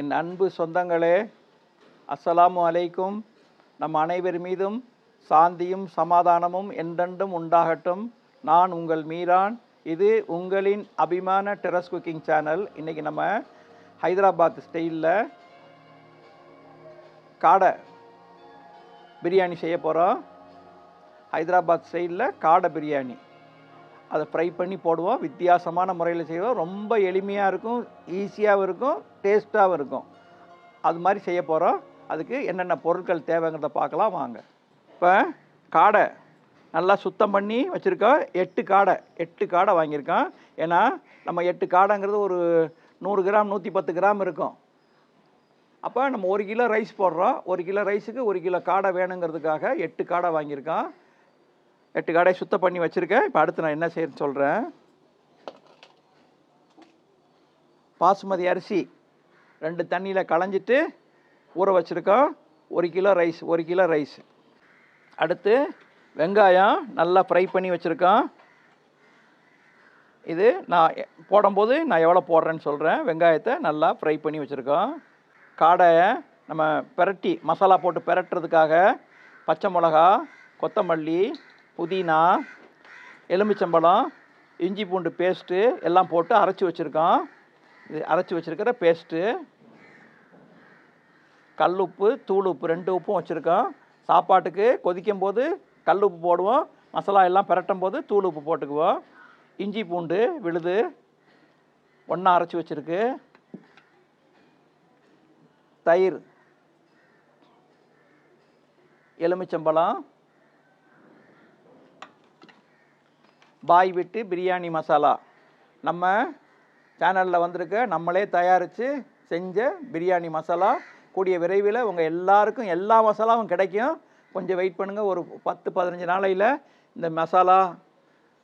என் அன்பு சொந்தங்களே அஸ்ஸலாமு அலைக்கும். நம் அனைவர் மீதும் சாந்தியும் சமாதானமும் என்றென்றும் உண்டாகட்டும். நான் உங்கள் மீரான். இது உங்களின் அபிமான டெரஸ் குக்கிங் சேனல். இன்றைக்கி நம்ம ஹைதராபாத் ஸ்டைலில் காடை பிரியாணி செய்ய போகிறோம் ஹைதராபாத் ஸ்டைலில் காடை பிரியாணி. அதை ஃப்ரை பண்ணி போடுவோம். வித்தியாசமான முறையில் செய்வோம். ரொம்ப எளிமையாக இருக்கும். ஈஸியாகவும் இருக்கும். டேஸ்ட்டாகவும் இருக்கும். அது மாதிரி செய்ய போகிறோம் அதுக்கு என்னென்ன பொருட்கள் தேவைங்கிறத பார்க்கலாம். வாங்க. இப்போ காடை நல்லா சுத்தம் பண்ணி வச்சுருக்கோம். எட்டு காடை. எட்டு காடை வாங்கியிருக்கோம். ஏன்னா நம்ம எட்டு காடைங்கிறது ஒரு நூறு கிராம் நூற்றி பத்து கிராம் இருக்கும். அப்போ நம்ம ஒரு கிலோ ரைஸ் போடுறோம். ஒரு கிலோ ரைஸுக்கு ஒரு கிலோ காடை வேணுங்கிறதுக்காக எட்டு காடை வாங்கியிருக்கோம். எட்டு காடை சுத்தம் பண்ணி வச்சுருக்கேன். இப்போ அடுத்து நான் என்ன செய்யறேன்னு சொல்கிறேன் பாசுமதி அரிசி ரெண்டு தண்ணியில் களைஞ்சிட்டு ஊற வச்சுருக்கோம். ஒரு கிலோ ரைஸ் ஒரு கிலோ ரைஸ். அடுத்து வெங்காயம் நல்லா ஃப்ரை பண்ணி வச்சுருக்கோம். இது நான் போடும்போது நான் எவ்வளோ போடுறேன்னு சொல்கிறேன் வெங்காயத்தை நல்லா ஃப்ரை பண்ணி வச்சுருக்கோம். காடையை நம்ம பிரட்டி மசாலா போட்டு பிரட்டுறதுக்காக பச்சை மிளகா கொத்தமல்லி புதினா எலுமிச்சம்பழம் இஞ்சி பூண்டு பேஸ்ட்டு எல்லாம் போட்டு அரைச்சி வச்சுருக்கோம். இது அரைச்சி வச்சுருக்கிற பேஸ்ட்டு கல் உப்பு தூள் உப்பு ரெண்டு உப்பும் வச்சுருக்கோம். சாப்பாட்டுக்கு கொதிக்கும் போது கல் உப்பு போடுவோம். மசாலா எல்லாம் பிரட்டும் போது தூள் உப்பு போட்டுக்குவோம். இஞ்சி பூண்டு விழுது ஒன்றா அரைச்சி வச்சுருக்கு. தயிர் எலுமிச்சம்பழம் பாய் விட்டு பிரியாணி மசாலா. நம்ம சேனலில் வந்திருக்க நம்மளே தயாரித்து செஞ்ச பிரியாணி மசாலா. கூடிய விரைவில் உங்கள் எல்லாருக்கும் எல்லா மசாலாவும் கிடைக்கும். கொஞ்சம் வெயிட் பண்ணுங்கள் ஒரு பத்து பதினஞ்சு நாளையில் இந்த மசாலா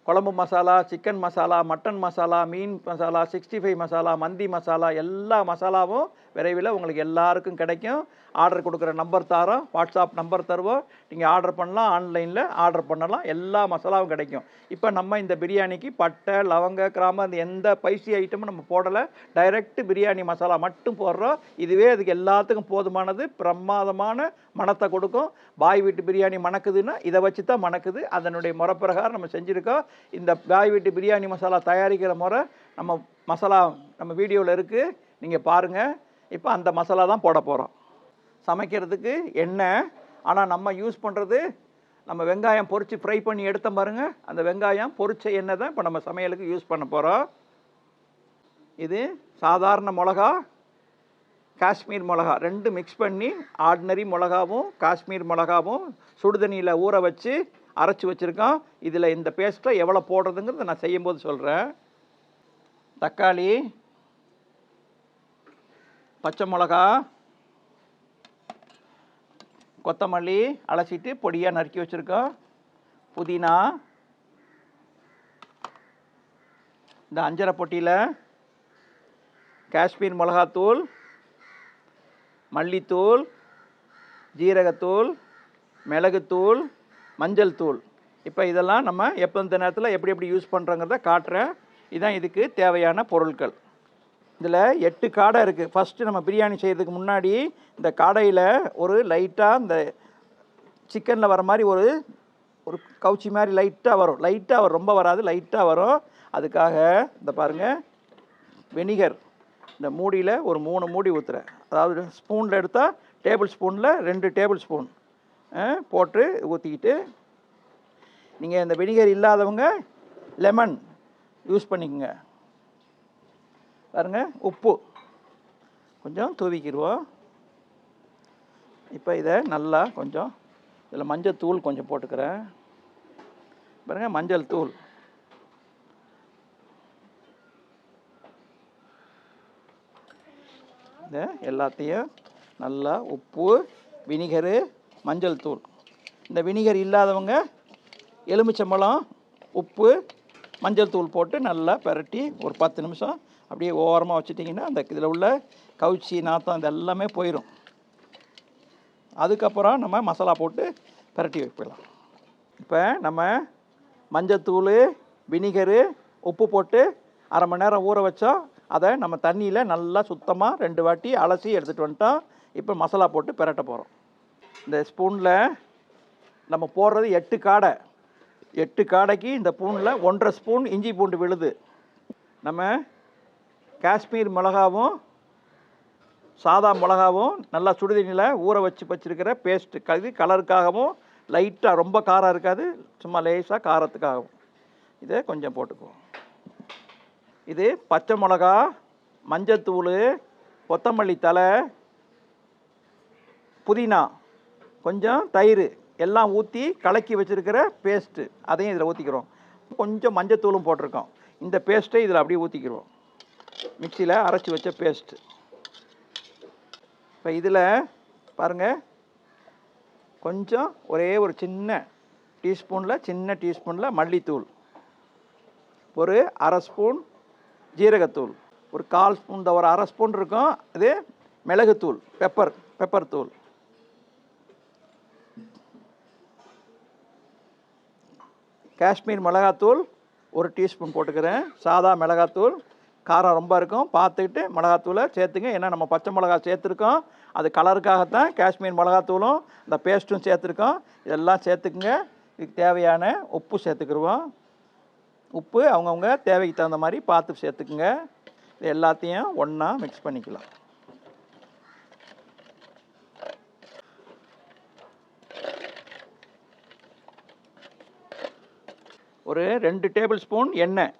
குழம்பு மசாலா சிக்கன் மசாலா மட்டன் மசாலா மீன் மசாலா சிக்ஸ்டி ஃபைவ் மசாலா மந்தி மசாலா எல்லா மசாலாவும் விரைவில் உங்களுக்கு எல்லாருக்கும் கிடைக்கும். ஆர்டர் கொடுக்குற நம்பர் தரோம். வாட்ஸ்அப் நம்பர் தருவோம். நீங்கள் ஆர்டர் பண்ணலாம். ஆன்லைனில் ஆர்டர் பண்ணலாம். எல்லா மசாலாவும் கிடைக்கும். இப்போ நம்ம இந்த பிரியாணிக்கு பட்டை லவங்க கிராமம் இந்த எந்த பைசி ஐட்டமும் நம்ம போடலை. டைரக்ட் பிரியாணி மசாலா மட்டும் போடுறோம். இதுவே அதுக்கு எல்லாத்துக்கும் போதுமானது பிரமாதமான மனத்தை கொடுக்கும். பாய் வீட்டு பிரியாணி மணக்குதுன்னா இதை வச்சு தான் மணக்குது. அதனுடைய முறப்பிரகாரம் நம்ம செஞ்சுருக்கோம். இந்த பாய் வீட்டு பிரியாணி மசாலா தயாரிக்கிற முறை நம்ம மசாலா நம்ம வீடியோவில் இருக்குது நீங்கள் பாருங்கள் இப்போ அந்த மசாலா தான் போட போகிறோம் சமைக்கிறதுக்கு எண்ணெய் ஆனால் நம்ம யூஸ் பண்ணுறது நம்ம வெங்காயம் பொறிச்சு ஃப்ரை பண்ணி எடுத்த பாருங்க. அந்த வெங்காயம் பொறிச்ச எண்ணெய் தான் இப்போ நம்ம சமையலுக்கு யூஸ் பண்ண போகிறோம் இது சாதாரண மிளகா காஷ்மீர் மிளகா ரெண்டு மிக்ஸ் பண்ணி ஆர்டினரி மிளகாவும் காஷ்மீர் மிளகாவும் சுடுதண்ணியில் ஊற வச்சு அரைச்சி வச்சுருக்கோம். இதில் இந்த பேஸ்ட்டை எவ்வளோ போடுறதுங்கிறத நான் செய்யும்போது சொல்கிறேன் தக்காளி பச்சை மிளகா கொத்தமல்லி அலசிட்டு பொடியாக நறுக்கி வச்சுருக்கோம். புதினா இந்த அஞ்சரை பொட்டியில் காஷ்மீர் மிளகாத்தூள் மல்லித்தூள் ஜீரகத்தூள் மிளகுத்தூள் மஞ்சள் தூள். இப்போ இதெல்லாம் நம்ம எப்போ இந்த நேரத்தில் எப்படி எப்படி யூஸ் பண்ணுறோங்கிறத காட்டுறேன். இதுதான் இதுக்கு தேவையான பொருட்கள். இதில் எட்டு காடை இருக்குது ஃபஸ்ட்டு நம்ம பிரியாணி செய்கிறதுக்கு முன்னாடி இந்த காடையில் ஒரு லைட்டாக இந்த சிக்கனில் வர மாதிரி ஒரு ஒரு கவுச்சி மாதிரி லைட்டாக வரும். லைட்டாக வரும். ரொம்ப வராது. லைட்டாக வரும். அதுக்காக இந்த பாருங்கள் வெனிகர் இந்த மூடியில் ஒரு மூணு மூடி ஊற்றுறேன் அதாவது ஸ்பூனில் எடுத்தால் டேபிள் ஸ்பூனில் ரெண்டு டேபிள் ஸ்பூன் போட்டு ஊற்றிக்கிட்டு நீங்கள் இந்த வெனிகர் இல்லாதவங்க லெமன் யூஸ் பண்ணிக்கோங்க. பாருங்க உப்பு. கொஞ்சம் தூவிக்கிடுவோம். இப்போ இதை நல்லா கொஞ்சம் இதில் மஞ்சள் தூள் கொஞ்சம் போட்டுக்கிறேன். பாருங்க மஞ்சள் தூள். இந்த எல்லாத்தையும் நல்லா உப்பு வினிகரு மஞ்சள் தூள். இந்த வினிகர் இல்லாதவங்க எலுமிச்சம்பழம் உப்பு மஞ்சள் தூள் போட்டு நல்லா பிரட்டி ஒரு பத்து நிமிஷம் அப்படியே ஓரமாக வச்சுட்டிங்கன்னா அந்த இதில் உள்ள கவுச்சி நாத்தம் இது எல்லாமே போயிடும் அதுக்கப்புறம் நம்ம மசாலா போட்டு பிரட்டி வைக்கலாம். இப்போ நம்ம மஞ்சத்தூள் வினிகரு உப்பு போட்டு அரை மணி நேரம் ஊற வச்சோம் அதை நம்ம தண்ணியில் நல்லா சுத்தமாக ரெண்டு வாட்டி அலசி எடுத்துகிட்டு வந்துட்டோம் இப்போ மசாலா போட்டு பிரட்ட போகிறோம் இந்த ஸ்பூனில் நம்ம போடுறது எட்டு காடை. எட்டு காடைக்கு இந்த பூனில் ஒன்றரை ஸ்பூன் இஞ்சி பூண்டு விழுது. நம்ம காஷ்மீர் மிளகாவும் சாதா மிளகாவும் நல்லா சுடுதண்ணியில் ஊற வச்சு வச்சுருக்கிற பேஸ்ட்டு கது கலருக்காகவும் லைட்டாக ரொம்ப காரம் இருக்காது சும்மா லேசாக காரத்துக்காகவும். இதை கொஞ்சம் போட்டுக்குவோம் இது பச்சை மிளகா மஞ்சத்தூள் கொத்தமல்லி தழை புதினா கொஞ்சம் தயிர் எல்லாம் ஊற்றி கலக்கி வச்சுருக்கிற பேஸ்ட்டு அதையும் இதில் ஊற்றிக்கிறோம் கொஞ்சம் மஞ்சத்தூளும் போட்டிருக்கோம். இந்த பேஸ்ட்டை இதில் அப்படியே ஊற்றிக்கிறோம் மிக்சியில் அரைச்சி வச்ச பேஸ்ட்டு இப்போ இதில் பாருங்கள் கொஞ்சம் ஒரே ஒரு சின்ன டீஸ்பூனில் சின்ன டீஸ்பூனில் மல்லித்தூள். ஒரு அரை ஸ்பூன் ஜீரகத்தூள். ஒரு கால் ஸ்பூன் இந்த ஒரு அரை ஸ்பூன் இருக்கும். அது மிளகுத்தூள் பெப்பர் பெப்பர் தூள். காஷ்மீர் மிளகாத்தூள் ஒரு டீஸ்பூன் போட்டுக்கிறேன். சாதா மிளகாத்தூள். காரம் ரொம்ப இருக்கும். பார்த்துக்கிட்டு மிளகாத்தூளை சேர்த்துங்க. ஏன்னா நம்ம பச்சை மிளகா சேர்த்துருக்கோம். அது கலருக்காகத்தான் காஷ்மீர் மிளகாத்தூளும் இந்த பேஸ்ட்டும் சேர்த்துருக்கோம். இதெல்லாம் சேர்த்துக்குங்க. இதுக்கு தேவையான உப்பு சேர்த்துக்கிருவோம். உப்பு அவங்கவுங்க தேவைக்கு தகுந்த மாதிரி பார்த்து சேர்த்துக்குங்க. இது எல்லாத்தையும் ஒன்றா மிக்ஸ் பண்ணிக்கலாம். ஒரு ரெண்டு டேபிள் ஸ்பூன் எண்ணெய்.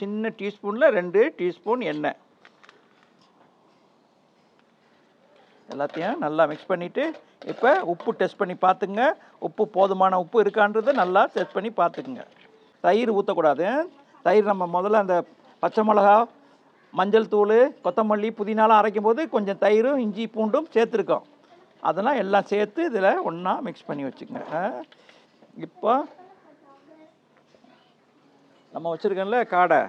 சின்ன டீஸ்பூனில் ரெண்டு டீஸ்பூன் எண்ணெய். எல்லாத்தையும் நல்லா மிக்ஸ் பண்ணிவிட்டு இப்போ உப்பு டெஸ்ட் பண்ணி பார்த்துங்க உப்பு போதுமான உப்பு இருக்கான்றதை நல்லா டெஸ்ட் பண்ணி பார்த்துக்குங்க. தயிர் ஊற்றக்கூடாது தயிர் நம்ம முதல்ல அந்த பச்சை மிளகா மஞ்சள் தூள் கொத்தமல்லி புதினாலாம் அரைக்கும் போது கொஞ்சம் தயிரும் இஞ்சி பூண்டும் சேர்த்துருக்கோம். அதெல்லாம் எல்லாம் சேர்த்து இதில் ஒன்றா மிக்ஸ் பண்ணி வச்சுக்கோங்க. இப்போ நம்ம வச்சுருக்கோம்ல காடை.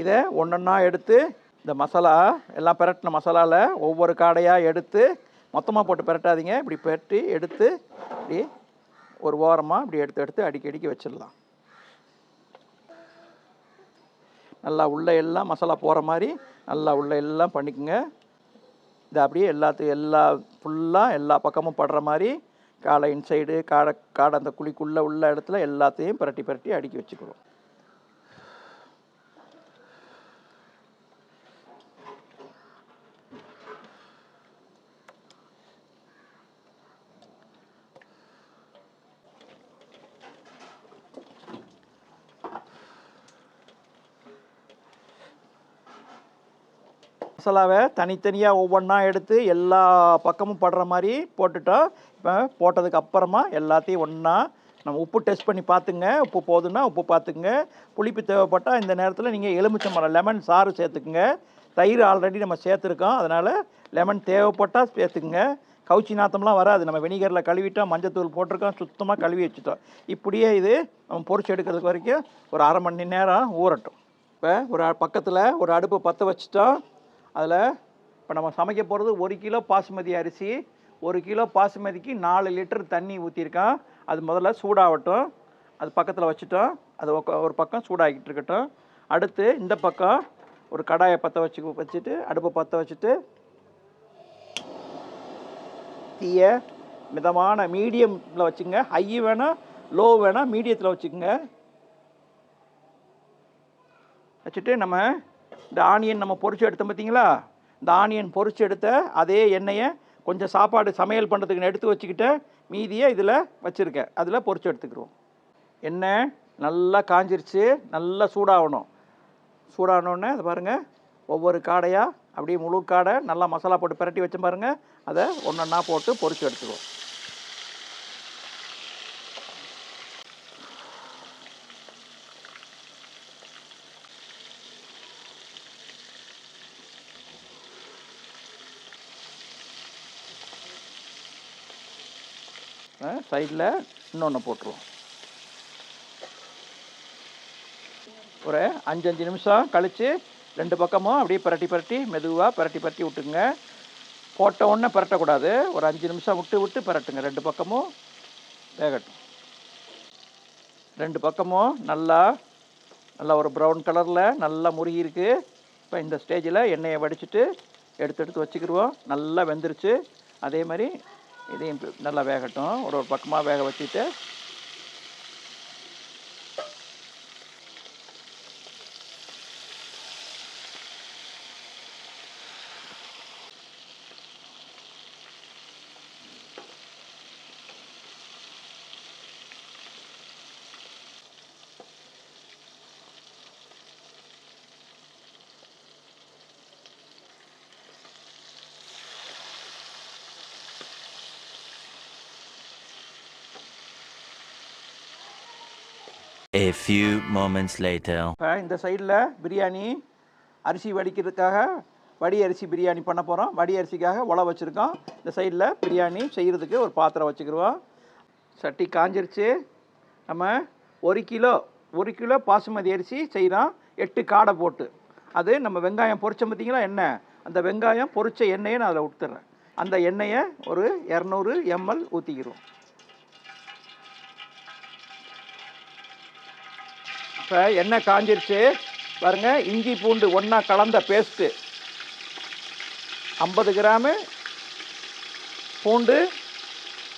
இதை ஒன்றொன்னா எடுத்து இந்த மசாலா எல்லாம் பிரட்டின மசாலாவில் ஒவ்வொரு காடையாக எடுத்து மொத்தமாக போட்டு பிரட்டாதீங்க. இப்படி பிரட்டி எடுத்து இப்படி ஒரு ஓரமாக இப்படி எடுத்து எடுத்து அடிக்கி அடிக்கி வச்சிடலாம். நல்லா உள்ள எல்லாம் மசாலா போகிற மாதிரி நல்லா உள்ள எல்லாம் பண்ணிக்கோங்க. இதை அப்படியே எல்லாத்தையும் எல்லா ஃபுல்லாக எல்லா பக்கமும் படுற மாதிரி காலை இன்சைடு காடை காடை அந்த குழிக்குள்ளே உள்ள இடத்துல எல்லாத்தையும் பிரட்டி பிரட்டி அடுக்கி வச்சுக்கிறோம் மசாலாவை தனித்தனியாக ஒவ்வொன்றா எடுத்து எல்லா பக்கமும் படுற மாதிரி போட்டுட்டோம். இப்போ போட்டதுக்கு அப்புறமா எல்லாத்தையும் ஒன்றா நம்ம உப்பு டெஸ்ட் பண்ணி பார்த்துங்க. உப்பு போதுன்னா உப்பு பார்த்துக்குங்க. புளிப்பு தேவைப்பட்டால் இந்த நேரத்தில் நீங்கள் எலுமிச்சம்பழம் லெமன் சாறு சேர்த்துக்குங்க. தயிர் ஆல்ரெடி நம்ம சேர்த்துருக்கோம். அதனால் லெமன் தேவைப்பட்டால் சேர்த்துக்குங்க. கவுச்சி நாத்தம்லாம் வராது. நம்ம வினிகரில் கழுவிட்டோம் மஞ்சத்தூள் போட்டிருக்கோம் சுத்தமாக கழுவி வச்சுட்டோம். இப்படியே இது நம்ம பொறிச்சு எடுக்கிறதுக்கு வரைக்கும் ஒரு அரை மணி நேரம் ஊறட்டும். இப்போ ஒரு பக்கத்தில் ஒரு அடுப்பு பற்ற வச்சுட்டோம். அதில் இப்போ நம்ம சமைக்க போகிறது ஒரு கிலோ பாசுமதி அரிசி ஒரு கிலோ பாசுமதிக்கு நாலு லிட்டர் தண்ணி ஊற்றிருக்கோம் அது முதல்ல சூடாகட்டும். அது பக்கத்தில் வச்சுட்டோம். அது ஒரு பக்கம் சூடாகிட்டு இருக்கட்டும். அடுத்து இந்த பக்கம் ஒரு கடாயை பற்ற வச்சு வச்சுட்டு அடுப்பை பற்ற வச்சுட்டு தீயை மிதமான மீடியமில் வச்சுங்க ஹை வேணால் லோ வேணால் மீடியத்தில் வச்சுக்கோங்க. வச்சுட்டு நம்ம இந்த ஆனியன் நம்ம பொறிச்சு எடுத்தோம் பார்த்தீங்களா? இந்த ஆனியன் பொறிச்சு எடுத்த அதே எண்ணெயை கொஞ்சம் சாப்பாடு சமையல் பண்ணுறதுக்கு எடுத்து வச்சுக்கிட்டு மீதியை இதில் வச்சுருக்கேன். அதில் பொறிச்சு எடுத்துக்கிறோம் எண்ணெய் நல்லா காஞ்சிருச்சு நல்லா சூடாகணும். சூடானோடனே அது பாருங்கள் ஒவ்வொரு காடையாக அப்படியே முழு காடை நல்லா மசாலா போட்டு பிரட்டி வச்சு பாருங்கள் அதை ஒன்றா போட்டு பொறிச்சு எடுத்துக்குவோம். சைடில் இன்னொன்று போட்டுருவோம். ஒரு அஞ்சு அஞ்சு நிமிஷம் கழித்து ரெண்டு பக்கமும் அப்படியே பிரட்டி பிரட்டி மெதுவாக பிரட்டி பிரட்டி விட்டுங்க போட்ட உடனே பிரட்டக்கூடாது. ஒரு அஞ்சு நிமிஷம் விட்டு விட்டு பரட்டுங்க. ரெண்டு பக்கமும் வேகட்டும். ரெண்டு பக்கமும் நல்லா நல்லா ஒரு ப்ரௌன் கலரில் நல்லா முருகி இருக்கு இப்போ இந்த ஸ்டேஜில் எண்ணெயை வடிச்சிட்டு எடுத்து எடுத்து வச்சுக்கிடுவோம் நல்லா வெந்துருச்சு. அதே மாதிரி இதையும் நல்லா வேகட்டும். ஒரு ஒரு பக்கமாக வேக வச்சுட்டு A few moments later. இப்போ இந்த சைடில் பிரியாணி அரிசி வடிக்கிறதுக்காக வடி அரிசி பிரியாணி பண்ண போகிறோம் வடி அரிசிக்காக உல வச்சுருக்கோம். இந்த சைடில் பிரியாணி செய்கிறதுக்கு ஒரு பாத்திரம் வச்சுக்கிடுவோம் சட்டி காஞ்சிருச்சு. நம்ம ஒரு கிலோ ஒரு கிலோ பாசுமதி அரிசி செய்கிறோம் எட்டு காடை போட்டு. அது நம்ம வெங்காயம் பொரிச்சோம் பார்த்தீங்களா எண்ணெய். அந்த வெங்காயம் பொரித்த எண்ணெயை நான் அதில் விட்டுறேன் அந்த எண்ணெயை ஒரு இரநூறு எம்எல் ஊற்றிக்கிடுவோம் இப்போ எண்ணெய் காஞ்சிருச்சு? பாருங்க இஞ்சி பூண்டு ஒன்றா கலந்த பேஸ்ட்டு ஐம்பது கிராமு பூண்டு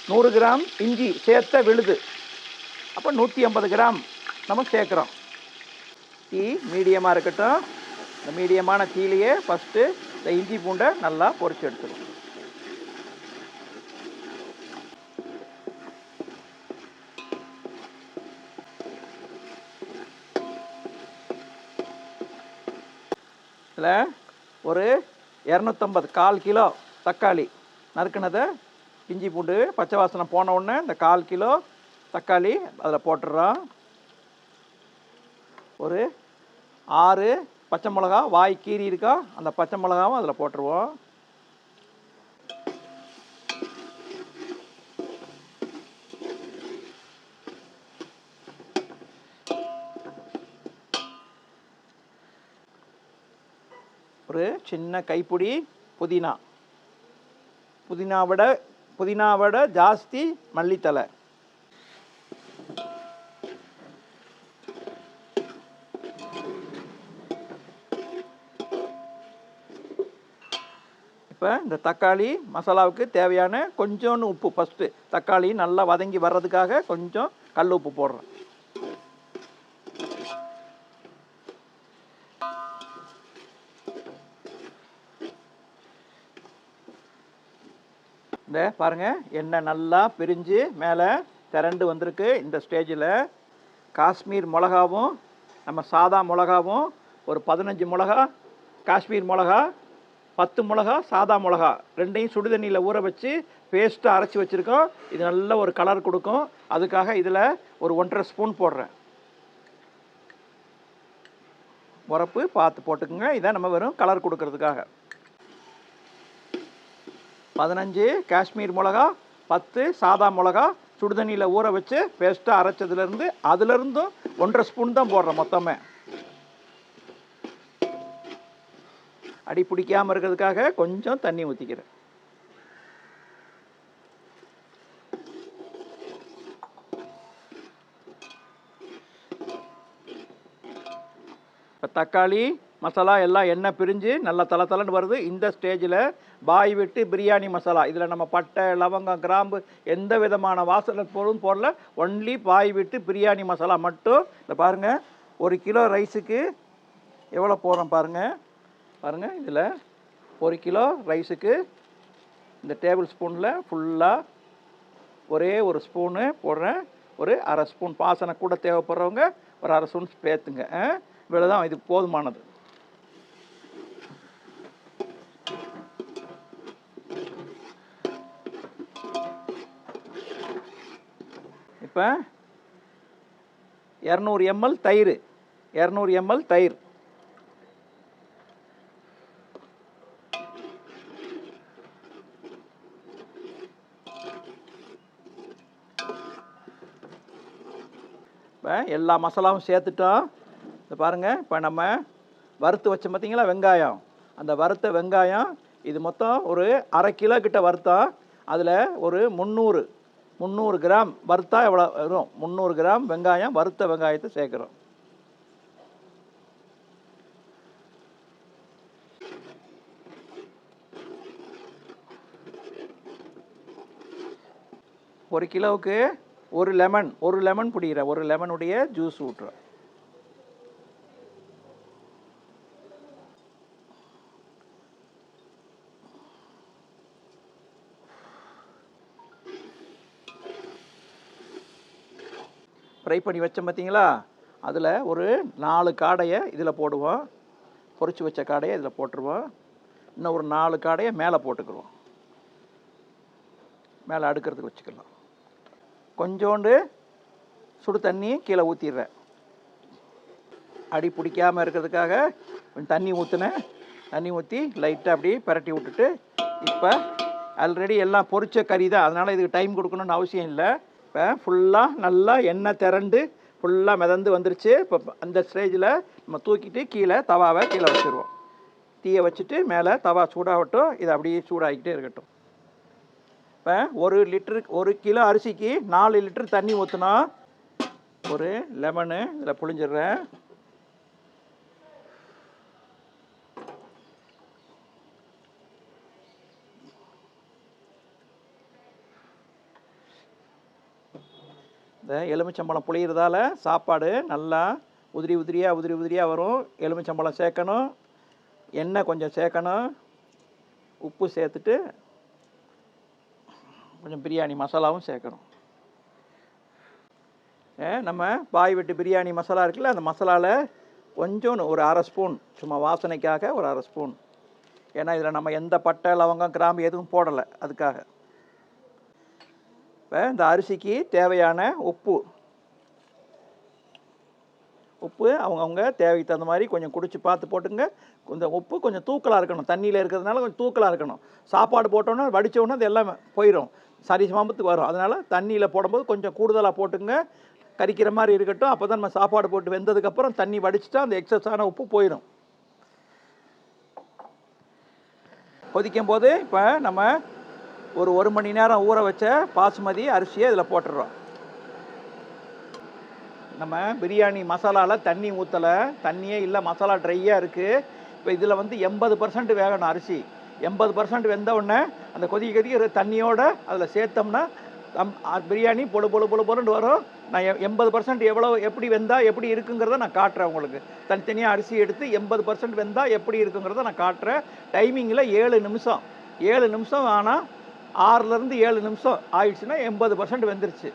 நூறு கிராம் இஞ்சி சேர்த்த விழுது. அப்போ நூற்றி ஐம்பது கிராம் நம்ம சேர்க்குறோம். டீ மீடியமாக இருக்கட்டும். இந்த மீடியமான தீலையே ஃபஸ்ட்டு இந்த இஞ்சி பூண்டை நல்லா பொறிச்சு எடுத்துரும் இதில் ஒரு இரநூத்தம்பது கால் கிலோ தக்காளி. நறுக்குனதை இஞ்சி பூண்டு பச்சை வாசனை போன உடனே இந்த கால் கிலோ தக்காளி அதில் போட்டுடுறோம் ஒரு ஆறு பச்சை மிளகா வாய் கீறி இருக்கா அந்த பச்சை மிளகாவும் அதில் போட்டுருவோம். சின்ன கைப்பிடி புதினா. புதினாவோட புதினாவோட ஜாஸ்தி மல்லித்தலை. இப்போ இந்த தக்காளி மசாலாவுக்கு தேவையான கொஞ்சோன்னு உப்பு. ஃபஸ்ட்டு தக்காளி நல்லா வதங்கி வர்றதுக்காக கொஞ்சம் கல் உப்பு போடுறேன். இந்த பாருங்க எண்ணெய் நல்லா பிரிஞ்சு மேலே திரண்டு வந்திருக்கு. இந்த ஸ்டேஜில் காஷ்மீர் மிளகாவும் நம்ம சாதா மிளகாவும் ஒரு பதினஞ்சு மிளகா காஷ்மீர் மிளகா பத்து மிளகா சாதா மிளகா ரெண்டையும் சுடுதண்ணியில் ஊற வச்சு பேஸ்ட்டாக அரைச்சி வச்சுருக்கோம். இது நல்ல ஒரு கலர் கொடுக்கும். அதுக்காக இதில் ஒரு ஒன்றரை ஸ்பூன் போடுறேன். உரப்பு பார்த்து போட்டுக்கோங்க. இதை நம்ம வெறும் கலர் கொடுக்கறதுக்காக. பதினஞ்சு காஷ்மீர் மிளகா பத்து சாதா மிளகா சுடுதண்ணியில் ஊற வச்சு பேஸ்ட்டாக அரைச்சதுலேருந்து அதுலேருந்தும் ஒன்றரை ஸ்பூன் தான் போடுறேன் மொத்தமே. அடி பிடிக்காமல் இருக்கிறதுக்காக கொஞ்சம் தண்ணி ஊற்றிக்கிறேன் இப்போ தக்காளி மசாலா எல்லாம் எண்ணெய் பிரிஞ்சு நல்லா தலை தலைன்னு வருது. இந்த ஸ்டேஜில் பாய் விட்டு பிரியாணி மசாலா. இதில் நம்ம பட்டை லவங்கம் கிராம்பு எந்த விதமான வாசனை பொருளும் போடல. ஒன்லி பாய் விட்டு பிரியாணி மசாலா மட்டும். இந்த பாருங்கள் ஒரு கிலோ ரைஸுக்கு எவ்வளோ போடுறோம் பாருங்கள் பாருங்கள் இதில் ஒரு கிலோ ரைஸுக்கு இந்த டேபிள் ஸ்பூனில் ஃபுல்லாக ஒரே ஒரு ஸ்பூனு போடுறேன். ஒரு அரை ஸ்பூன் பாசனை கூட தேவைப்படுறவங்க ஒரு அரை ஸ்பூன் சேர்த்துங்க. இவ்வளோதான் இது போதுமானது. இப்போ இரநூறு எம்எல் தயிர். இரநூறு எம்எல் தயிர். இப்போ எல்லா மசாலாவும் சேர்த்துட்டோம். இந்த பாருங்கள் இப்போ நம்ம வறுத்து வச்சோம் பார்த்தீங்களா வெங்காயம்? அந்த வறுத்த வெங்காயம் இது மொத்தம் ஒரு அரை கிலோ கிட்ட வறுத்தோம். அதில் ஒரு முந்நூறு முந்நூறு கிராம் வறுத்தா எவ்வளோ வரும்? முந்நூறு கிராம் வெங்காயம் வறுத்த வெங்காயத்தை சேர்க்குறோம். ஒரு கிலோவுக்கு ஒரு லெமன் ஒரு லெமன் பிடிக்கிறேன் ஒரு லெமனுடைய ஜூஸ் ஊட்டுறேன் ஃப்ரை பண்ணி வச்சோம் பார்த்தீங்களா? அதில் ஒரு நாலு காடையை இதில் போடுவோம். பொறிச்சு வச்ச காடையை இதில் போட்டுருவோம். இன்னும் ஒரு நாலு காடையை மேலே போட்டுக்குருவோம். மேலே அடுக்கிறதுக்கு வச்சுக்கலாம். கொஞ்சோண்டு சுடு தண்ணி கீழே ஊற்றிடுறேன் அடி பிடிக்காமல் இருக்கிறதுக்காக கொஞ்சம் தண்ணி ஊற்றுனேன் தண்ணி ஊற்றி லைட்டாக அப்படி பிரட்டி விட்டுட்டு இப்போ ஆல்ரெடி எல்லாம் பொரிச்ச கறி தான். அதனால் இதுக்கு டைம் கொடுக்கணும்னு அவசியம் இல்லை. இப்போ ஃபுல்லாக நல்லா எண்ணெய் திரண்டு ஃபுல்லாக மிதந்து வந்துருச்சு. இப்போ அந்த ஸ்டேஜில் நம்ம தூக்கிட்டு கீழே தவாவை கீழே வச்சுருவோம். தீயை வச்சுட்டு மேலே தவா சூடாகட்டும். இது அப்படியே சூடாகிக்கிட்டே இருக்கட்டும். இப்போ ஒரு லிட்டரு ஒரு கிலோ அரிசிக்கு நாலு லிட்டர் தண்ணி ஊற்றினா ஒரு லெமனு இதில் புழிஞ்சிடுறேன். இந்த எலுமிச்சம்பழம் புளியிறதால சாப்பாடு நல்லா உதிரி உதிரியாக உதிரி உதிரியாக வரும். எலுமிச்சம்பழம் சேர்க்கணும். எண்ணெய் கொஞ்சம் சேர்க்கணும். உப்பு சேர்த்துட்டு கொஞ்சம் பிரியாணி மசாலாவும் சேர்க்கணும். நம்ம பாய் வெட்டு பிரியாணி மசாலா இருக்குல்ல அந்த மசாலாவில் கொஞ்சம் ஒரு அரை ஸ்பூன் சும்மா வாசனைக்காக ஒரு அரை ஸ்பூன். ஏன்னா இதில் நம்ம எந்த பட்டை லவங்கம் கிராம்பு எதுவும் போடலை அதுக்காக. இப்போ இந்த அரிசிக்கு தேவையான உப்பு. உப்பு அவங்கவுங்க தேவைக்கு தகுந்த மாதிரி கொஞ்சம் குடிச்சு பார்த்து போட்டுங்க கொஞ்சம் உப்பு கொஞ்சம் தூக்கலாக இருக்கணும். தண்ணியில் இருக்கிறதுனால கொஞ்சம் தூக்கலாக இருக்கணும். சாப்பாடு போட்டோன்னா வடித்தோன்னா அது எல்லாமே போயிடும் சரி சமத்துக்கு வரும். அதனால் தண்ணியில் போடும்போது கொஞ்சம் கூடுதலாக போட்டுங்க கரிக்கிற மாதிரி இருக்கட்டும். அப்போ தான் நம்ம சாப்பாடு போட்டு வெந்ததுக்கப்புறம் தண்ணி வடிச்சிட்டா அந்த எக்ஸஸான உப்பு போயிடும் கொதிக்கும் போது இப்போ நம்ம ஒரு ஒரு மணி நேரம் ஊற வச்ச பாசுமதி அரிசியை இதில் போட்டுடுறோம் நம்ம பிரியாணி மசாலாவில் தண்ணி ஊற்றலை தண்ணியே இல்லை மசாலா ட்ரையாக இருக்குது இப்போ இதில் வந்து எண்பது பர்சன்ட் வேகணும் அரிசி. எண்பது பர்சன்ட் வெந்த உடனே அந்த கொதிக்க கொதிக்க தண்ணியோடு அதில் சேர்த்தோம்னா தம் பிரியாணி பொழு பொழு பொழு பொழுன்னு வரும். நான் எண்பது பர்சன்ட் எவ்வளோ எப்படி வெந்தால் எப்படி இருக்குங்கிறத நான் காட்டுறேன் உங்களுக்கு. தனித்தனியாக அரிசி எடுத்து எண்பது பர்சன்ட் வெந்தால் எப்படி இருக்குங்கிறத நான் காட்டுறேன். டைமிங்கில் ஏழு நிமிஷம். ஏழு நிமிஷம் ஆனால் ஆறுலேருந்து ஏழு நிமிஷம் ஆயிடுச்சுன்னா எண்பது பர்சன்ட் வெந்துருச்சு.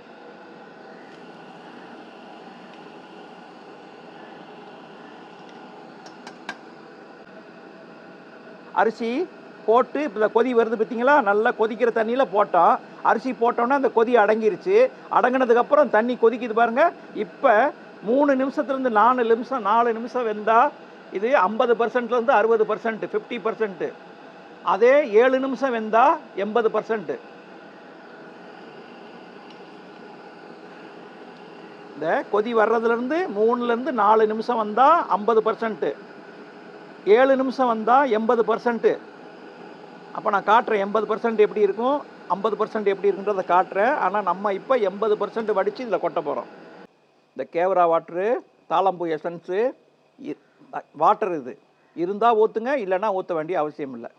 அரிசி போட்டு இப்போ கொதி வருது பார்த்தீங்களா நல்லா கொதிக்கிற தண்ணியில் போட்டோம். அரிசி போட்டோன்னே அந்த கொதி அடங்கிருச்சு. அடங்கினதுக்கப்புறம் தண்ணி கொதிக்குது பாருங்க. இப்போ மூணு நிமிஷத்துலேருந்து நாலு நிமிஷம் நாலு நிமிஷம் வெந்தால் இது ஐம்பது பர்சன்ட்லேருந்து அறுபது பர்சன்ட் ஃபிஃப்டி பர்சன்ட்டு அதே ஏழு நிமிஷம் வெந்தா எண்பது பர்சன்ட் இந்த கொதி வர்றதுலேருந்து மூணுலேருந்து நாலு நிமிஷம் வந்தால் ஐம்பது பர்சன்ட்டு ஏழு நிமிஷம் வந்தால் எண்பது பர்சன்ட்டு அப்போ நான் காட்டுறேன் எண்பது பர்சன்ட் எப்படி இருக்கும் ஐம்பது பர்சன்ட் எப்படி இருக்குன்றதை காட்டுறேன். ஆனால் நம்ம இப்போ எண்பது பர்சன்ட் வடித்து இதில் கொட்ட போகிறோம் இந்த கேவரா வாட்ரு தாளம்பூ எசன்ஸு வாட்டர் இது. இருந்தால் ஊற்றுங்க இல்லைன்னா ஊற்ற வேண்டிய அவசியம் இல்லை.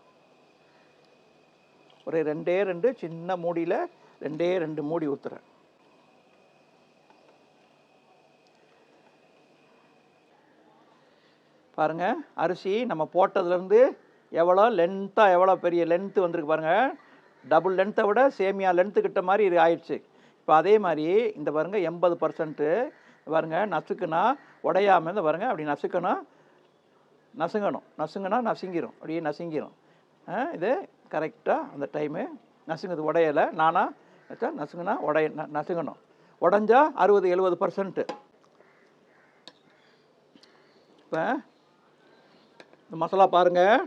ஒரு ரெண்டே ரெண்டு சின்ன மூடியில் ரெண்டே ரெண்டு மூடி ஊற்றுறேன் பாருங்க அரிசி நம்ம போட்டதுலேருந்து எவ்வளோ லென்த்தாக எவ்வளோ பெரிய லென்த்து வந்திருக்கு பாருங்கள் டபுள் லென்த்தை விட சேமியா லென்த்து கிட்ட மாதிரி இது ஆயிடுச்சு. இப்போ அதே மாதிரி இந்த பாருங்க எண்பது பர்சன்ட்டு பாருங்க நசுக்குனா உடையாமல் இந்த பாருங்க அப்படி நசுக்கணும். நசுங்கணும். நசுங்கினா நசுங்கிரும். அப்படியே நசுங்கிரும். இது கரெக்டாக அந்த டைமு நசுங்குது உடையலை. நானா வச்சா நசுங்குனா உடைய ந- நசுங்கணும். உடஞ்சா அறுபது எழுபது பர்சன்ட்டு இப்போ இந்த மசாலா பாருங்கள்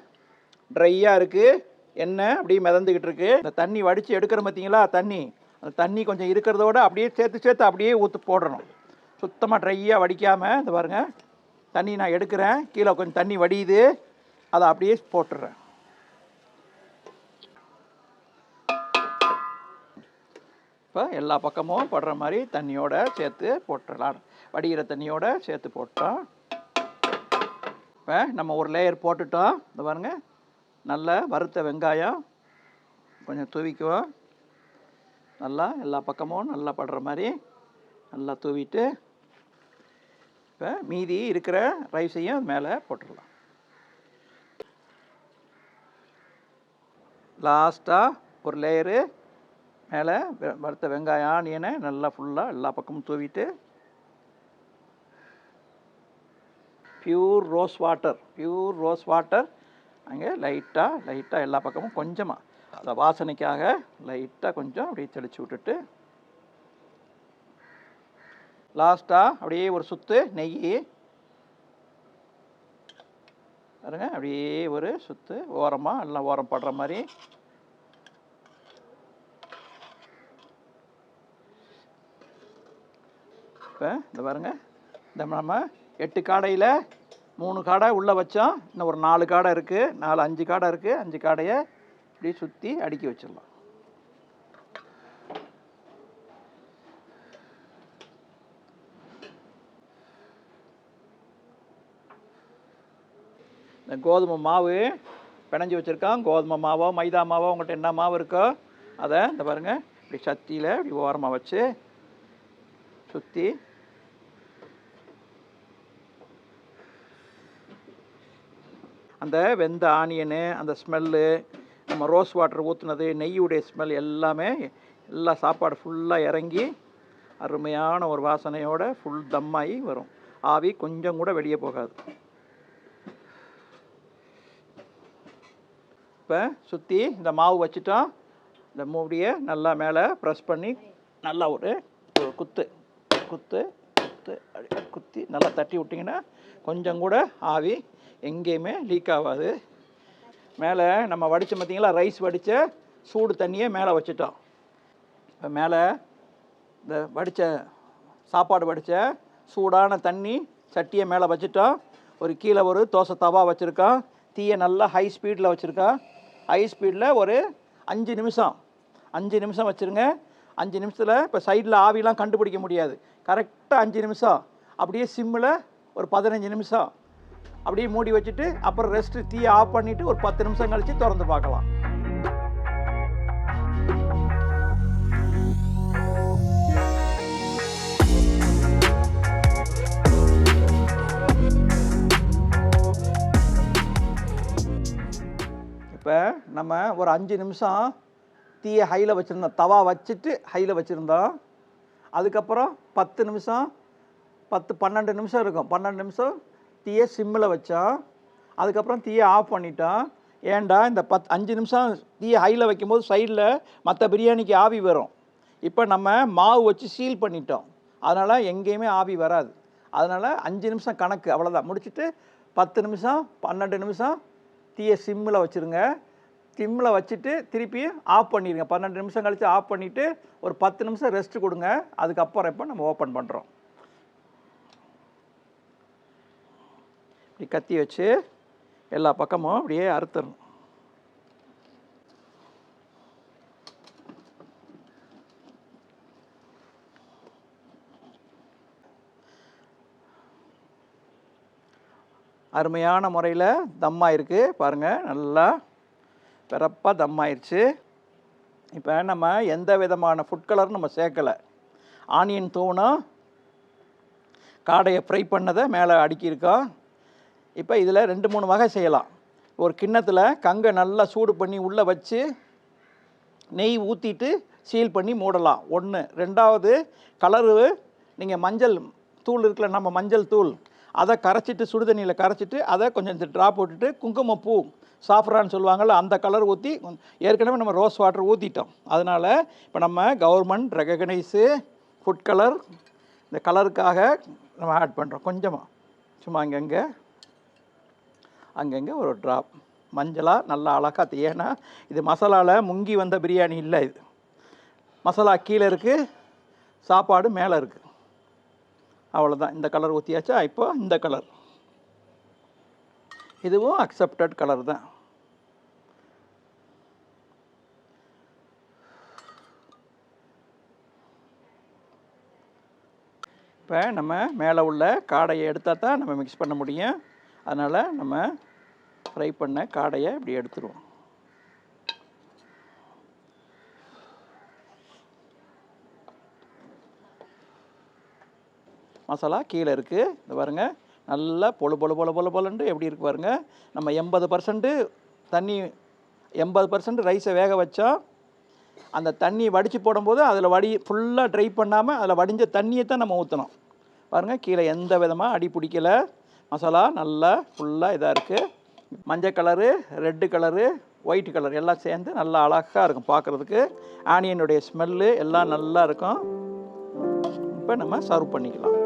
ட்ரையாக இருக்குது எண்ணெய் அப்படியே மிதந்துக்கிட்டு இருக்குது இந்த தண்ணி வடித்து எடுக்கிற பார்த்தீங்களா? தண்ணி. அந்த தண்ணி கொஞ்சம் இருக்கிறதோட அப்படியே சேர்த்து சேர்த்து அப்படியே ஊற்று போடணும். சுத்தமாக ட்ரையாக வடிக்காமல் இந்த பாருங்கள் தண்ணி நான் எடுக்கிறேன். கீழே கொஞ்சம் தண்ணி வடியுது. அதை அப்படியே போட்டுடுறேன். இப்போ எல்லா பக்கமும் படுற மாதிரி தண்ணியோட சேர்த்து போட்டுடலாம் வடிகிற தண்ணியோட சேர்த்து போட்டோம் இப்போ நம்ம ஒரு லேயர் போட்டுட்டோம். இந்த பாருங்க. நல்ல வறுத்த வெங்காயம் கொஞ்சம் தூவிக்குவோம். நல்லா எல்லா பக்கமும் நல்லா படுற மாதிரி நல்லா தூவிட்டு இப்போ மீதி இருக்கிற ரைஸையும் மேலே போட்டுடலாம் லாஸ்ட்டாக ஒரு லேயரு மேலே வறுத்த வெங்காயம் ஆனியனை நல்லா ஃபுல்லாக எல்லா பக்கமும் தூவிட்டு pure rose water pure rose water அங்கே லைட்டாக லைட்டாக எல்லா பக்கமும் கொஞ்சமாக அந்த வாசனைக்காக லைட்டாக கொஞ்சம் அப்படியே தெளித்து விட்டுட்டு லாஸ்ட்டாக அப்படியே ஒரு சுத்து நெய். பாருங்க அப்படியே ஒரு சுத்து ஓரமாக எல்லாம் ஓரம் படுற மாதிரி. இப்போ இந்த பாருங்க. இந்த நம்ம எட்டு காடையில் மூணு காடை உள்ளே வச்சோம். இன்னும் ஒரு நாலு காடை இருக்குது நாலு அஞ்சு காடை இருக்குது அஞ்சு காடையை இப்படி சுற்றி அடுக்கி வச்சிடலாம். இந்த கோதுமை மாவு பிணைஞ்சி வச்சுருக்கான் கோதுமை மாவோ மைதா மாவோ உங்கள்கிட்ட என்ன மாவு இருக்கோ அதை இந்த பாருங்க இப்படி சத்தியில் இப்படி ஓரமாக வச்சு சுற்றி அந்த வெந்த ஆனியனு அந்த ஸ்மெல்லு நம்ம ரோஸ் வாட்டர் ஊற்றுனது நெய்யுடைய ஸ்மெல் எல்லாமே எல்லா சாப்பாடு ஃபுல்லாக இறங்கி அருமையான ஒரு வாசனையோட ஃபுல் தம்மாகி வரும். ஆவி கொஞ்சம் கூட வெளியே போகாது. இப்போ சுற்றி இந்த மாவு வச்சுட்டோம். இந்த மூடியை நல்லா மேலே ப்ரெஸ் பண்ணி நல்லா ஒரு ஒரு குத்து. குத்து குத்து குத்தி நல்லா தட்டி விட்டிங்கன்னா கொஞ்சம் கூட ஆவி எங்கேயுமே லீக் ஆகாது. மேலே நம்ம வடித்த பார்த்திங்களா ரைஸ் வடித்த சூடு தண்ணியை மேலே வச்சுட்டோம். இப்போ மேலே இந்த வடித்த சாப்பாடு வடித்த சூடான தண்ணி சட்டியை மேலே வச்சுட்டோம். ஒரு கீழே ஒரு தோசை தவா வச்சுருக்கோம். தீயை நல்லா ஹை ஸ்பீடில் வச்சுருக்கோம். ஹை ஸ்பீடில் ஒரு அஞ்சு நிமிஷம். அஞ்சு நிமிஷம் வச்சுருங்க. அஞ்சு நிமிஷத்தில் இப்போ சைடில் ஆவிலாம் கண்டுபிடிக்க முடியாது. கரெக்டாக அஞ்சு நிமிஷம். அப்படியே சிம்மில் ஒரு பதினஞ்சு நிமிஷம். அப்படியே மூடி வச்சுட்டு அப்புறம் ரெஸ்ட்டு தீயை ஆஃப் பண்ணிவிட்டு ஒரு பத்து நிமிஷம் கழித்து திறந்து பார்க்கலாம். இப்போ நம்ம ஒரு அஞ்சு நிமிஷம் தீயை ஹையில் வச்சுருந்தோம் தவா வச்சுட்டு ஹையில் வச்சுருந்தோம் அதுக்கப்புறம் பத்து நிமிஷம் பத்து பன்னெண்டு நிமிஷம் இருக்கும். பன்னெண்டு நிமிஷம் தீயை சிம்மில் வச்சோம் அதுக்கப்புறம் தீயை ஆஃப் பண்ணிட்டோம் ஏன்டா இந்த பத் அஞ்சு நிமிஷம் தீயை ஹையில் வைக்கும்போது சைடில் மற்ற பிரியாணிக்கு ஆவி வரும். இப்போ நம்ம மாவு வச்சு சீல் பண்ணிட்டோம். அதனால் எங்கேயுமே ஆவி வராது. அதனால் அஞ்சு நிமிஷம் கணக்கு அவ்வளோதான் முடிச்சுட்டு பத்து நிமிஷம் பன்னெண்டு நிமிஷம் தீயை சிம்மில் வச்சுருங்க. சிம்மில் வச்சுட்டு திருப்பி ஆஃப் பண்ணிடுங்க பன்னெண்டு நிமிஷம் கழித்து ஆஃப் பண்ணிவிட்டு ஒரு பத்து நிமிஷம் ரெஸ்ட் கொடுங்க. அதுக்கப்புறம் இப்போ நம்ம ஓப்பன் பண்ணுறோம் இப்படி கத்தி வச்சு எல்லா பக்கமும் அப்படியே அறுத்துடணும். அருமையான முறையில் தம்மாயிருக்கு பாருங்கள் நல்லா பிறப்பாக தம்மாயிருச்சு இப்போ நம்ம எந்த விதமான ஃபுட் கலரும் நம்ம சேர்க்கலை. ஆனியன் தூணும் காடையை ஃப்ரை பண்ணதை மேலே அடுக்கியிருக்கோம் இப்போ இதில் ரெண்டு மூணு வகை செய்யலாம். ஒரு கிண்ணத்தில் கங்கை நல்லா சூடு பண்ணி உள்ளே வச்சு நெய் ஊற்றிட்டு சீல் பண்ணி மூடலாம். ஒன்று. ரெண்டாவது கலரு நீங்கள் மஞ்சள் தூள் இருக்குல்ல நம்ம மஞ்சள் தூள் அதை கரைச்சிட்டு சுடுதண்ணியில் கரைச்சிட்டு அதை கொஞ்சம் இந்த ட்ராப் விட்டுட்டு குங்குமப்பூ சாஃப்ரான்னு சொல்லுவாங்கள்ல அந்த கலர் ஊற்றி ஏற்கனவே நம்ம ரோஸ் வாட்டர் ஊற்றிட்டோம் அதனால் இப்போ நம்ம கவர்மெண்ட் ரெகக்னைஸு ஃபுட் கலர் இந்த கலருக்காக நம்ம ஆட் பண்ணுறோம் கொஞ்சமாக சும்மா அங்கங்கே அங்கங்கே ஒரு ட்ராப் மஞ்சளாக நல்லா அழகாக ஏன்னா இது மசாலாவில் முங்கி வந்த பிரியாணி இல்லை இது. மசாலா கீழே இருக்குது சாப்பாடு மேலே இருக்குது அவ்வளோதான் இந்த கலர் ஊற்றியாச்சா இப்போ இந்த கலர் இதுவும் அக்செப்டட் கலர் தான். இப்போ நம்ம மேலே உள்ள காடையை எடுத்தால் தான் நம்ம மிக்ஸ் பண்ண முடியும். அதனால் நம்ம ஃப்ரை பண்ண காடையை இப்படி எடுத்துருவோம். மசாலா கீழே இருக்குது இந்த பாருங்கள் நல்லா பொழு பொழு பொழு பொழு பொழுன்ட்டு எப்படி இருக்கு பாருங்க. நம்ம எண்பது பர்சன்ட்டு தண்ணி எண்பது பர்சன்ட் ரைஸை வேக வச்சா அந்த தண்ணி வடித்து போடும்போது அதில் வடி ஃபுல்லாக ட்ரை பண்ணாமல் அதில் வடிஞ்ச தண்ணியை தான் நம்ம ஊற்றணும் பாருங்கள் கீழே எந்த விதமாக அடி பிடிக்கல. மசாலா நல்லா ஃபுல்லாக இதாக இருக்குது மஞ்சள் colour red colour white colour எல்லாம் சேர்ந்து நல்லா அழகாக இருக்கும் பார்க்குறதுக்கு ஆனியனுடைய ஸ்மெல்லு எல்லாம் நல்லா இருக்கும். இப்போ நம்ம சர்வ் பண்ணிக்கலாம்.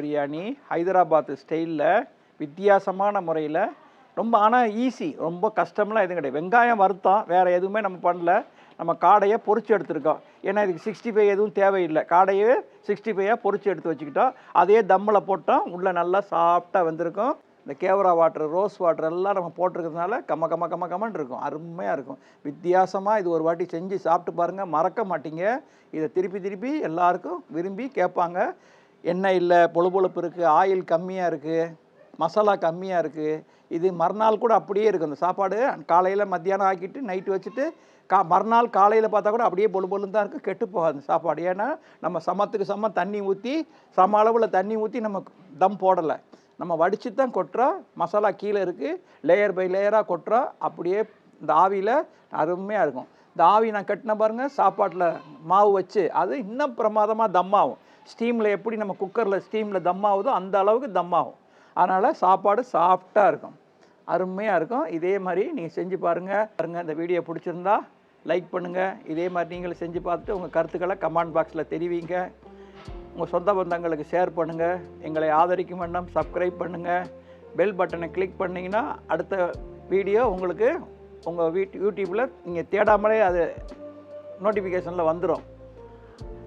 பிரியாணி ஹைதராபாத் ஸ்டைலில் வித்தியாசமான முறையில் ரொம்ப ஆனால் ஈஸி ரொம்ப கஷ்டம்லாம் எதுவும் கிடையாது. வெங்காயம் வருத்தம் வேறு எதுவுமே நம்ம பண்ணல. நம்ம காடையை பொறிச்சு எடுத்துருக்கோம். ஏன்னா இதுக்கு சிக்ஸ்டி ஃபைவ் எதுவும் தேவையில்லை. காடையே சிக்ஸ்டி ஃபைவாக பொறிச்சு எடுத்து வச்சுக்கிட்டோம். அதே தம்மில் போட்டோம். உள்ளே நல்லா சாஃப்டாக வந்திருக்கும். இந்த கேவரா வாட்டர் ரோஸ் வாட்டர் எல்லாம் நம்ம போட்டிருக்கிறதுனால கம்ம கம கம கமன்னு இருக்கும். அருமையாக இருக்கும். வித்தியாசமாக இது ஒரு வாட்டி செஞ்சு சாப்பிட்டு பாருங்கள் மறக்க மாட்டீங்க. இதை திருப்பி திருப்பி எல்லாருக்கும் விரும்பி கேட்பாங்க. எண்ணெய் இல்லை பொழுபொழுப்பு இருக்குது ஆயில் கம்மியாக இருக்குது மசாலா கம்மியாக இருக்குது இது மறுநாள் கூட அப்படியே இருக்கும் அந்த சாப்பாடு காலையில் மத்தியானம் ஆக்கிட்டு நைட்டு வச்சுட்டு கா மறுநாள் காலையில் பார்த்தா கூட அப்படியே பொழு பொழுன்னு தான் இருக்குது கெட்டு போகாது சாப்பாடு. ஏன்னா நம்ம சமத்துக்கு சம தண்ணி ஊற்றி சம அளவில் தண்ணி ஊற்றி நம்ம தம் போடலை. நம்ம வடித்து தான் கொட்டுறோம் மசாலா கீழே இருக்குது லேயர் பை லேயராக கொட்டுறோம் அப்படியே இந்த ஆவியில் அருமையாக இருக்கும். இந்த ஆவி நான் கட்டின பாருங்கள் சாப்பாட்டில் மாவு வச்சு அது இன்னும் பிரமாதமாக தம்மாகும் ஸ்டீமில் எப்படி நம்ம குக்கரில் ஸ்டீமில் தம் ஆகுதோ அந்த அளவுக்கு தம் ஆகும். அதனால் சாப்பாடு சாஃப்டாக இருக்கும். அருமையாக இருக்கும். இதே மாதிரி நீங்கள் செஞ்சு பாருங்கள் பாருங்கள் இந்த வீடியோ பிடிச்சிருந்தா லைக் பண்ணுங்கள் இதே மாதிரி நீங்களும் செஞ்சு பார்த்துட்டு உங்கள் கருத்துக்களை கமெண்ட் பாக்ஸில் தெரிவிங்க. உங்கள் சொந்த பந்தங்களுக்கு ஷேர் பண்ணுங்கள் எங்களை ஆதரிக்கும் வண்ணம் சப்ஸ்கிரைப் பண்ணுங்கள் பெல் பட்டனை கிளிக் பண்ணிங்கன்னா அடுத்த வீடியோ உங்களுக்கு உங்கள் வீட் யூடியூப்பில் நீங்கள் தேடாமலே அது நோட்டிஃபிகேஷனில் வந்துடும்